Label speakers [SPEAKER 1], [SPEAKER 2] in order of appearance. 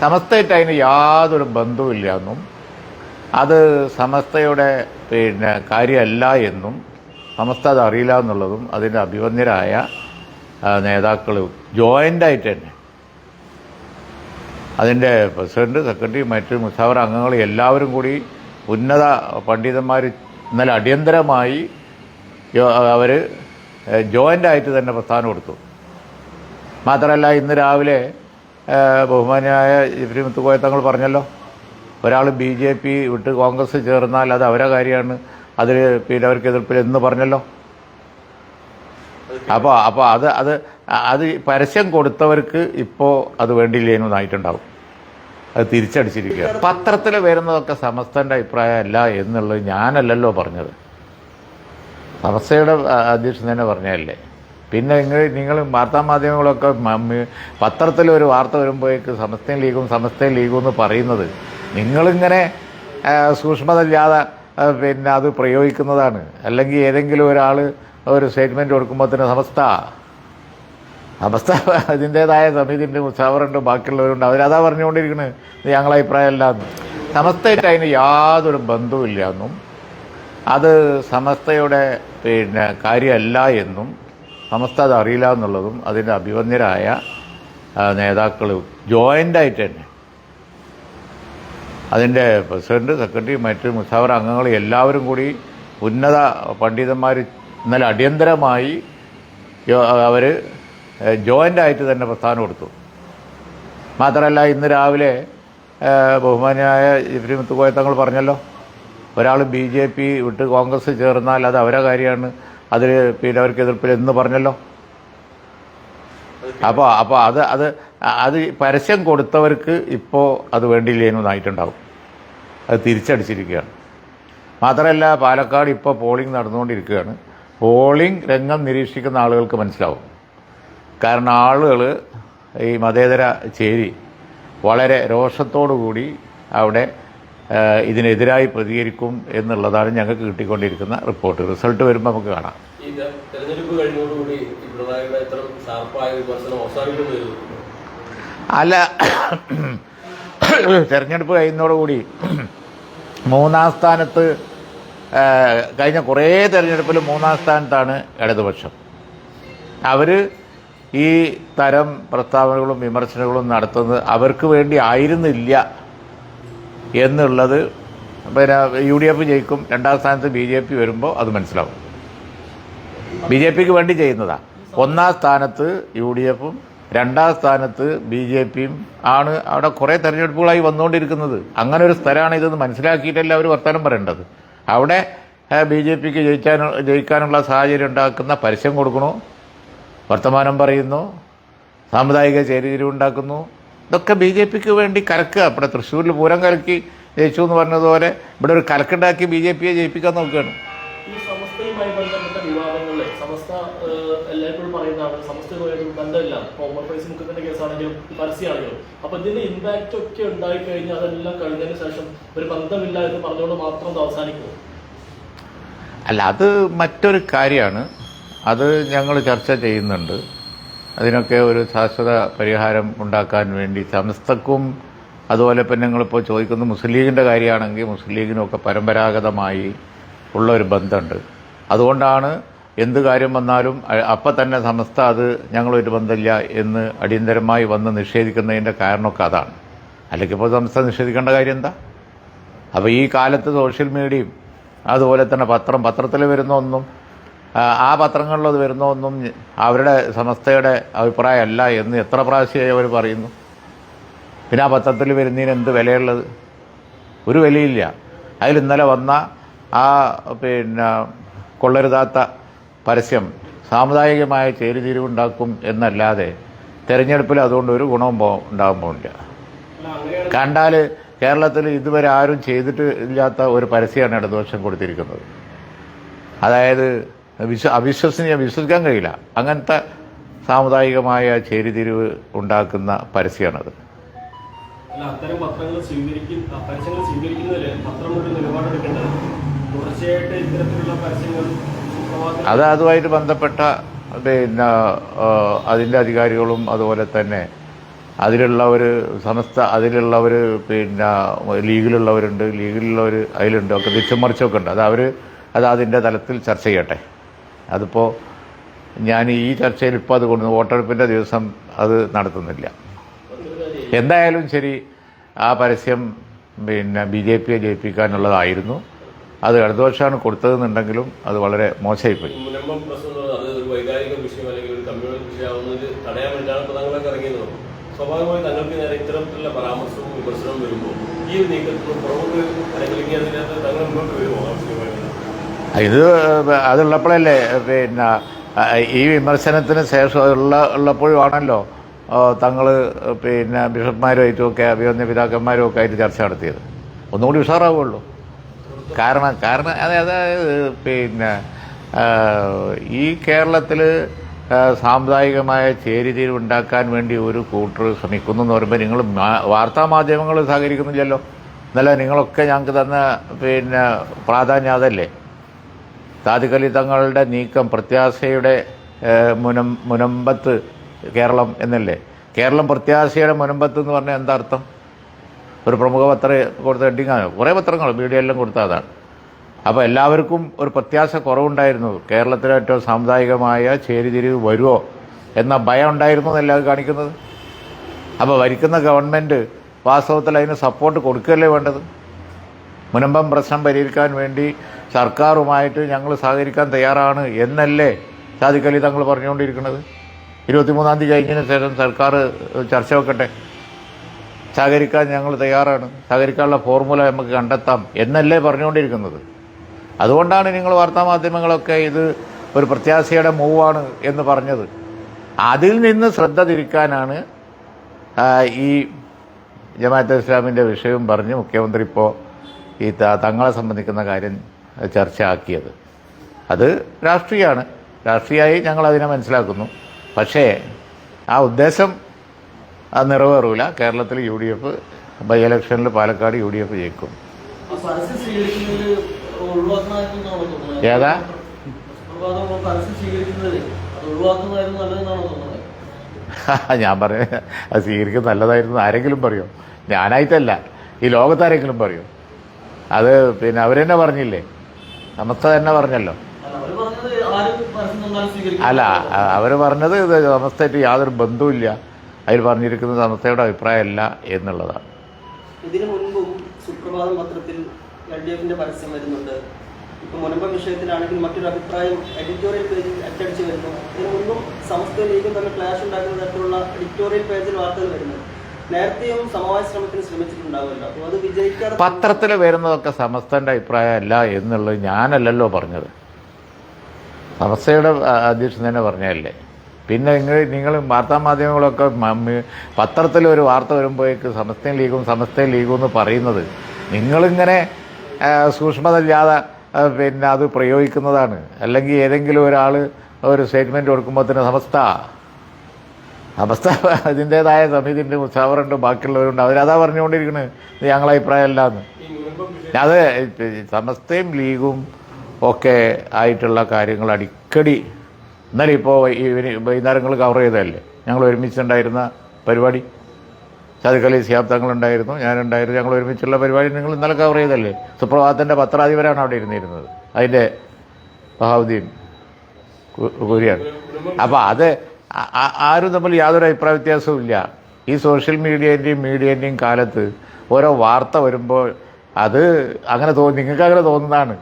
[SPEAKER 1] സമസ്തയായിട്ട് അതിന് യാതൊരു ബന്ധവുമില്ല എന്നും അത് സമസ്തയുടെ പിന്നെ കാര്യമല്ല എന്നും സമസ്ത അത് അറിയില്ല എന്നുള്ളതും അതിന്റെ അഭിവന്യരായ നേതാക്കൾ ജോയിന്റായിട്ട് തന്നെ. അതിന്റെ പ്രസിഡന്റ് സെക്രട്ടറി മറ്റ് മുസാവർ അംഗങ്ങൾ എല്ലാവരും കൂടി ഉന്നത പണ്ഡിതന്മാർ ഇന്നലെ അടിയന്തരമായി അവർ ജോയിന്റായിട്ട് തന്നെ പ്രസ്ഥാനം കൊടുത്തു മാത്രമല്ല ഇന്ന് രാവിലെ ബഹുമാന്യായ ഇബ്രി മുത്തുക്കോയ തങ്ങൾ പറഞ്ഞല്ലോ. ഒരാൾ ബി ജെ പി വിട്ട് കോൺഗ്രസ് ചേർന്നാൽ അത് അവരെ കാര്യമാണ്. അതിൽ പിന്നെ അവർക്ക് എതിർപ്പിൽ എന്ന് പറഞ്ഞല്ലോ. അപ്പോൾ അപ്പോൾ അത് അത് അത് പരസ്യം കൊടുത്തവർക്ക് ഇപ്പോൾ അത് വേണ്ടിയില്ലേനൊന്നായിട്ടുണ്ടാവും അത് തിരിച്ചടിച്ചിരിക്കുക പത്രത്തിൽ വരുന്നതൊക്കെ സമസ്തന്റെ അഭിപ്രായമല്ല എന്നുള്ളത് ഞാനല്ലല്ലോ പറഞ്ഞത്. സമസ്തയുടെ അധ്യക്ഷൻ തന്നെ പറഞ്ഞതല്ലേ? പിന്നെ നിങ്ങൾ നിങ്ങൾ വാർത്താമാധ്യമങ്ങളൊക്കെ പത്രത്തിൽ ഒരു വാർത്ത വരുമ്പോഴേക്ക് സമസ്തയും ലീഗും സമസ്തയും ലീഗും എന്ന് പറയുന്നത് നിങ്ങളിങ്ങനെ സൂക്ഷ്മതയില്ലാതെ പിന്നെ അത് പ്രയോഗിക്കുന്നതാണ്. അല്ലെങ്കിൽ ഏതെങ്കിലും ഒരാൾ ഒരു സ്റ്റേറ്റ്മെന്റ് കൊടുക്കുമ്പോൾ തന്നെ സമസ്ത അവസ്ഥ അതിന്റേതായ സമിതിന്റെ മുസാവറുണ്ട് ബാക്കിയുള്ളവരുണ്ട്. അവരതാ പറഞ്ഞുകൊണ്ടിരിക്കുന്നത് ഞങ്ങളെ അഭിപ്രായമല്ല. എന്ന് സമസ്തയായിട്ട് അതിന് യാതൊരു ബന്ധവുമില്ല എന്നും. അത് സമസ്തയുടെ പിന്നെ കാര്യമല്ല എന്നും. സമസ്ത അത് അറിയില്ല എന്നുള്ളതും അതിന്റെ അഭിവന്യരായ നേതാക്കൾ ജോയിന്റായിട്ട് തന്നെ. അതിന്റെ പ്രസിഡന്റ് സെക്രട്ടറി മറ്റ് മുസാവർ അംഗങ്ങൾ എല്ലാവരും കൂടി ഉന്നത പണ്ഡിതന്മാർ ഇന്നലെ അടിയന്തരമായി അവർ ജോയിന്റായിട്ട് തന്നെ പ്രസ്ഥാനം കൊടുത്തു മാത്രമല്ല ഇന്ന് രാവിലെ ബഹുമാനിയായ ബഹുമാന്യായ മുത്തുകോയ തങ്ങൾ പറഞ്ഞല്ലോ ഒരാൾ ബി ജെ പി വിട്ട് കോൺഗ്രസ് ചേർന്നാൽ അത് അവരെ കാര്യമാണ്. അതിൽ പിന്നെ അവർക്ക് എതിർപ്പിൽ എന്ന് പറഞ്ഞല്ലോ? അപ്പോൾ അപ്പോൾ അത് അത് അത് പരസ്യം കൊടുത്തവർക്ക് ഇപ്പോൾ അത് വേണ്ടിയില്ലേന്നായിട്ടുണ്ടാവും അത് തിരിച്ചടിച്ചിരിക്കുകയാണ്. മാത്രമല്ല പാലക്കാട് ഇപ്പോൾ പോളിംഗ് നടന്നുകൊണ്ടിരിക്കുകയാണ്. പോളിംഗ് രംഗം നിരീക്ഷിക്കുന്ന ആളുകൾക്ക് മനസ്സിലാവും. കാരണം ആളുകൾ ഈ മതേതര ചേരി വളരെ രോഷത്തോടു കൂടി അവിടെ ഇതിനെതിരായി പ്രതികരിക്കും എന്നുള്ളതാണ് ഞങ്ങൾക്ക് കിട്ടിക്കൊണ്ടിരിക്കുന്ന റിപ്പോർട്ട്. റിസൾട്ട് വരുമ്പോൾ നമുക്ക് കാണാം. അല്ല തെരഞ്ഞെടുപ്പ് കഴിയുന്നതോടുകൂടി മൂന്നാം സ്ഥാനത്ത് കഴിഞ്ഞ കുറേ തെരഞ്ഞെടുപ്പിൽ മൂന്നാം സ്ഥാനത്താണ് ഇടതുപക്ഷം. അവർ ഈ തരം പ്രസ്താവനകളും വിമർശനങ്ങളും നടത്തുന്നത് അവർക്ക് വേണ്ടി ആയിരുന്നില്ല എന്നുള്ളത് പിന്നെ യു ഡി എഫ് ജയിക്കും രണ്ടാം സ്ഥാനത്ത് ബി ജെ പി വരുമ്പോൾ അത് മനസ്സിലാവും. ബി ജെ പിക്ക് വേണ്ടി ചെയ്യുന്നതാ. ഒന്നാം സ്ഥാനത്ത് യു ഡി എഫും രണ്ടാം സ്ഥാനത്ത് ബി ജെ പിയും ആണ് അവിടെ കുറേ തെരഞ്ഞെടുപ്പുകളായി വന്നുകൊണ്ടിരിക്കുന്നത്. അങ്ങനെ ഒരു സ്ഥലമാണ് ഇതെന്ന് മനസ്സിലാക്കിയിട്ടല്ല അവർ വർത്തമാനം പറയേണ്ടത്. അവിടെ ബി ജെ പിക്ക് ജയിക്കാൻ ജയിക്കാനുള്ള സാഹചര്യം ഉണ്ടാക്കുന്ന പരസ്യം കൊടുക്കണു വർത്തമാനം പറയുന്നു സാമുദായിക ചേരിതിരിവുണ്ടാക്കുന്നു ഇതൊക്കെ ബി ജെ പിക്ക് വേണ്ടി കലക്കുക. ഇവിടെ തൃശ്ശൂരിൽ പൂരം കലക്കി ജയിച്ചു എന്ന് പറഞ്ഞതുപോലെ ഇവിടെ ഒരു കലക്കുണ്ടാക്കി ബി ജെ പിയെ ജയിപ്പിക്കാൻ നോക്കുകയാണ്.
[SPEAKER 2] ഈ സമസ്തയുമായി ബന്ധപ്പെട്ട വിവാദങ്ങളിലെ സമസ്ത ഏഹ്, എല്ലായ്പ്പോഴും പറയുന്നതാണ് സമസ്തയുമായിട്ട് ബന്ധമില്ല. പ്രൈസ് ഫൈസി മുഖത്തിന്റെ കേസാണെങ്കിലും പരസ്യമാണെങ്കിലും അപ്പൊ ഇതിന്റെ ഇമ്പാക്റ്റ് ഒക്കെ ഉണ്ടായി കഴിഞ്ഞാൽ അതെല്ലാം കഴിഞ്ഞതിന് ശേഷം ഒരു ബന്ധമില്ല എന്ന് പറഞ്ഞുകൊണ്ട് മാത്രം അത്
[SPEAKER 1] അല്ല അത് മറ്റൊരു കാര്യമാണ്. അത് ഞങ്ങൾ ചർച്ച ചെയ്യുന്നുണ്ട്. അതിനൊക്കെ ഒരു ശാശ്വത പരിഹാരം ഉണ്ടാക്കാൻ വേണ്ടി സമസ്തക്കും അതുപോലെ പിന്നെ ഞങ്ങളിപ്പോൾ ചോദിക്കുന്നത് മുസ്ലിം ലീഗിന്റെ കാര്യമാണെങ്കിൽ മുസ്ലിം ലീഗിനൊക്കെ പരമ്പരാഗതമായി ഉള്ള ഒരു ബന്ധമുണ്ട്. അതുകൊണ്ടാണ് എന്ത് കാര്യം വന്നാലും അപ്പം തന്നെ സമസ്ത അത് ഞങ്ങളൊരു ബന്ധമില്ല എന്ന് അടിയന്തരമായി വന്ന് നിഷേധിക്കുന്നതിന്റെ കാരണമൊക്കെ അതാണ്. അല്ലെങ്കിൽ ഇപ്പോൾ സമസ്ത നിഷേധിക്കേണ്ട കാര്യം എന്താ? അപ്പോൾ ഈ കാലത്ത് സോഷ്യൽ മീഡിയയും അതുപോലെ തന്നെ പത്രം പത്രത്തിൽ വരുന്ന ഒന്നും ആ, പത്രങ്ങളിലത് പത്രങ്ങളിൽ അത് വരുന്ന ഒന്നും അവരുടെ സമസ്തയുടെ അഭിപ്രായമല്ല എന്ന് എത്ര പ്രാവശ്യമായി അവർ പറയുന്നു. പിന്നെ ആ പത്രത്തിൽ വരുന്നതിന് എന്ത് വിലയുള്ളത്? ഒരു വിലയില്ല. അതിൽ ഇന്നലെ വന്ന ആ പിന്നെ കൊള്ളരുതാത്ത പരസ്യം സാമുദായികമായ ചേരിതിരിവുണ്ടാക്കും എന്നല്ലാതെ തെരഞ്ഞെടുപ്പിൽ അതുകൊണ്ട് ഒരു ഗുണവും പോ ഉണ്ടാകാൻ
[SPEAKER 2] പോകില്ല
[SPEAKER 1] കണ്ടാൽ കേരളത്തിൽ ഇതുവരെ ആരും ചെയ്തിട്ട് ഇല്ലാത്ത ഒരു പരസ്യമാണ് ഇടതുപക്ഷം കൊടുത്തിരിക്കുന്നത്. അതായത് വിശ്വ അവിശ്വസനീയ വിശ്വസിക്കാൻ കഴിയില്ല. അങ്ങനത്തെ സാമുദായികമായ ചേരിതിരിവ് ഉണ്ടാക്കുന്ന പരസ്യമാണത്.
[SPEAKER 2] അല്ല അത്തരം പത്രങ്ങൾ സ്വീകരിക്കുന്ന പരസ്യങ്ങൾ സ്വീകരിക്കുന്നതിൽ പത്രം ഒരു നിലപാടെടുക്കേണ്ടത് തുടർച്ചയായിട്ട് ഇത്തരത്തിലുള്ള പരസ്യങ്ങൾ സുപ്രഭാതത്തിൽ
[SPEAKER 1] അത് അതുമായിട്ട് ബന്ധപ്പെട്ട പിന്നെ അതിന്റെ അധികാരികളും അതുപോലെ തന്നെ അതിലുള്ളവർ സമസ്ത അതിലുള്ളവർ പിന്നെ ലീഗിലുള്ളവരുണ്ട് ലീഗിലുള്ളവർ അതിലുണ്ട് ഒക്കെ തിരിച്ചും മറിച്ചൊക്കെ ഉണ്ട്. അത് അവർ അത് അതിന്റെ തലത്തിൽ ചർച്ച ചെയ്യട്ടെ. അതിപ്പോൾ ഞാൻ ഈ ചർച്ചയിൽ ഇപ്പോൾ അത് കൊണ്ടുവന്നു വോട്ടെടുപ്പിന്റെ ദിവസം അത് നടത്തുന്നില്ല. എന്തായാലും ശരി ആ പരസ്യം പിന്നെ ബി ജെ പിയെ ജയിപ്പിക്കാനുള്ളതായിരുന്നു. അത് ഇടതുപക്ഷമാണ് കൊടുത്തതെന്നുണ്ടെങ്കിലും അത് വളരെ മോശമായിപ്പോയി.
[SPEAKER 3] സ്വാഭാവികമായി തങ്ങൾക്ക് നേരെ ഇത്തരത്തിലുള്ള പരാമർശവും വിമർശനവും വരുമ്പോൾ ഈ നീക്കത്തിൽ പുറമെ അല്ലെങ്കിൽ തങ്ങൾ മുന്നോട്ട് വരുമോ? ആവശ്യമായിട്ട്
[SPEAKER 1] ഇത് അതുള്ളപ്പോഴല്ലേ പിന്നെ ഈ വിമർശനത്തിന് ശേഷം ഉള്ള ഉള്ളപ്പോഴും ആണല്ലോ തങ്ങൾ പിന്നെ ബിഷപ്പ്മാരുമായിട്ടും ഒക്കെ പിതാക്കന്മാരുമൊക്കെ ആയിട്ട് ചർച്ച നടത്തിയത്. ഒന്നുകൂടി ഉഷാറാവുള്ളൂ. കാരണം കാരണം അതെ അതായത് പിന്നെ ഈ കേരളത്തിൽ സാമുദായികമായ ചേരിതിരിവ് ഉണ്ടാക്കാൻ വേണ്ടി ഒരു കൂട്ടർ ശ്രമിക്കുന്നു എന്ന് പറയുമ്പോൾ നിങ്ങൾ വാർത്താ മാധ്യമങ്ങൾ സഹകരിക്കുന്നില്ലല്ലോ. എന്നല്ല നിങ്ങളൊക്കെ ഞങ്ങൾക്ക് തന്ന പിന്നെ പ്രാധാന്യം അതല്ലേ? സാദിഖലി തങ്ങളുടെ നീക്കം പ്രത്യാശയുടെ മുനം മുനമ്പത്ത് കേരളം എന്നല്ലേ? കേരളം പ്രത്യാശയുടെ മുനമ്പത്ത് എന്ന് പറഞ്ഞാൽ എന്താ അർത്ഥം? ഒരു പ്രമുഖ പത്ര കൊടുത്ത ഹെഡിങ്ങാണ് കുറേ പത്രങ്ങൾ മീഡിയ എല്ലാം കൊടുത്ത അതാണ്. അപ്പോൾ എല്ലാവർക്കും ഒരു പ്രത്യാശ കുറവുണ്ടായിരുന്നു. കേരളത്തിലെ ഏറ്റവും സാമുദായികമായ ചേരിതിരിവ് വരുമോ എന്ന ഭയം ഉണ്ടായിരുന്നു എന്നല്ല അത് കാണിക്കുന്നത്? അപ്പോൾ ഭരിക്കുന്ന ഗവൺമെന്റ് വാസ്തവത്തിൽ അതിന് സപ്പോർട്ട് കൊടുക്കുകയല്ലേ വേണ്ടത്? മുനമ്പം പ്രശ്നം പരിഹരിക്കാൻ വേണ്ടി സർക്കാരുമായിട്ട് ഞങ്ങൾ സഹകരിക്കാൻ തയ്യാറാണ് എന്നല്ലേ സാദിഖലി തങ്ങൾ പറഞ്ഞുകൊണ്ടിരിക്കുന്നത്? ഇരുപത്തിമൂന്നാം തീയതി കഴിഞ്ഞതിന് ശേഷം സർക്കാർ ചർച്ച വെക്കട്ടെ. സഹകരിക്കാൻ ഞങ്ങൾ തയ്യാറാണ്. സഹകരിക്കാനുള്ള ഫോർമുല നമുക്ക് കണ്ടെത്താം എന്നല്ലേ പറഞ്ഞുകൊണ്ടിരിക്കുന്നത്. അതുകൊണ്ടാണ് നിങ്ങൾ വാർത്താമാധ്യമങ്ങളൊക്കെ ഇത് ഒരു പ്രത്യാശയുടെ മൂവാണ് എന്ന് പറഞ്ഞത്. അതിൽ നിന്ന് ശ്രദ്ധ തിരിക്കാനാണ് ഈ ജമാഅത്തെ ഇസ്ലാമിന്റെ വിഷയം പറഞ്ഞ് മുഖ്യമന്ത്രി ഇപ്പോൾ ഈ തങ്ങളെ സംബന്ധിക്കുന്ന കാര്യം ചർച്ച ചർച്ചയാക്കിയത്. അത് രാഷ്ട്രീയമാണ്. രാഷ്ട്രീയമായി ഞങ്ങൾ അതിനെ മനസ്സിലാക്കുന്നു. പക്ഷേ ആ ഉദ്ദേശം അത് നിറവേറൂല. കേരളത്തിൽ യു ഡി എഫ് ബൈ ഇലക്ഷനിൽ പാലക്കാട് യു ഡി എഫ് ജയിക്കും ഏതാ? ഞാൻ പറഞ്ഞ അത് സ്വീകരിക്കുന്നത് നല്ലതായിരുന്നു. ആരെങ്കിലും പറയോ? ഞാനായിട്ടല്ല. ഈ ലോകത്താരെങ്കിലും പറയോ? അത് പിന്നെ അവരെന്നെ പറഞ്ഞില്ലേ? സമസ്ത തന്നെ പറഞ്ഞല്ലോ.
[SPEAKER 4] അല്ല
[SPEAKER 1] അവർ പറഞ്ഞത് ഇത് സമസ്തയായിട്ട് യാതൊരു ബന്ധവുമില്ല. അതിൽ പറഞ്ഞിരിക്കുന്ന സമസ്തയുടെ അഭിപ്രായമല്ല എന്നുള്ളതാണ്.
[SPEAKER 5] ഇതിനു മുൻപും സുപ്രഭാതം പത്രത്തിൽ എൽ ഡി എഫിന്റെ പരസ്യം വരുന്നുണ്ട്. ഇപ്പൊ മുനമ്പം വിഷയത്തിലാണെങ്കിൽ മറ്റൊരു അഭിപ്രായം എഡിറ്റോറിയൽ പേജിൽ അച്ചടിച്ച് വരുന്നു. ഇതിനു മുൻപും സമസ്ത ലീഗും തമ്മിൽ ക്ലാഷ് ഉണ്ടാക്കുന്ന തരത്തിലുള്ള എഡിറ്റോറിയൽ പേജിൽ വാർത്തകൾ വരുന്നു
[SPEAKER 1] പത്രത്തിൽ വരുന്നതൊക്കെ സമസ്തന്റെ അഭിപ്രായമല്ല എന്നുള്ളത് ഞാനല്ലല്ലോ പറഞ്ഞത്. സമസ്തയുടെ അധ്യക്ഷൻ തന്നെ പറഞ്ഞല്ലേ പിന്നെ നിങ്ങൾ നിങ്ങൾ വാർത്താമാധ്യമങ്ങളൊക്കെ പത്രത്തിൽ ഒരു വാർത്ത വരുമ്പോഴേക്ക് സമസ്തയും ലീഗും സമസ്തയും ലീഗും എന്ന് പറയുന്നത് നിങ്ങളിങ്ങനെ സൂക്ഷ്മതയില്ലാതെ പിന്നെ അത് പ്രയോഗിക്കുന്നതാണ്. അല്ലെങ്കിൽ ഏതെങ്കിലും ഒരാൾ ഒരു സ്റ്റേറ്റ്മെന്റ് കൊടുക്കുമ്പോൾ തന്നെ സമസ്ത അവസ്ഥ അതിന്റെതായ സമിതിന്റെ മുസാവറുണ്ട് ബാക്കിയുള്ളവരുണ്ട്. അവരതാ പറഞ്ഞുകൊണ്ടിരിക്കുന്നത് ഞങ്ങളെ അഭിപ്രായമല്ല എന്ന് അത് സമസ്തയും ലീഗും ഒക്കെ ആയിട്ടുള്ള കാര്യങ്ങൾ അടിക്കടി. ഇന്നലെ ഇപ്പോൾ വൈകുന്നേരങ്ങൾ കവർ ചെയ്തതല്ലേ? ഞങ്ങൾ ഒരുമിച്ചുണ്ടായിരുന്ന പരിപാടി. ചതുക്കലി സിയാബ് തങ്ങളുണ്ടായിരുന്നു ഞാനുണ്ടായിരുന്നു. ഞങ്ങൾ ഒരുമിച്ചുള്ള പരിപാടി നിങ്ങൾ ഇന്നലെ കവർ ചെയ്തല്ലേ സുപ്രഭാതത്തിന്റെ പത്രാധിപരാണ് അവിടെ ഇരുന്നിരുന്നത്. അതിന്റെ ബഹാവുദ്ദീൻ കുരിയാണ് അപ്പോൾ അത് ആരും തമ്മിൽ യാതൊരു അഭിപ്രായ വ്യത്യാസവും ഇല്ല. ഈ സോഷ്യൽ മീഡിയേന്റെയും മീഡിയേന്റെയും കാലത്ത് ഓരോ വാർത്ത വരുമ്പോൾ അത് അങ്ങനെ തോന്നി നിങ്ങൾക്ക് അങ്ങനെ തോന്നുന്നതാണ്.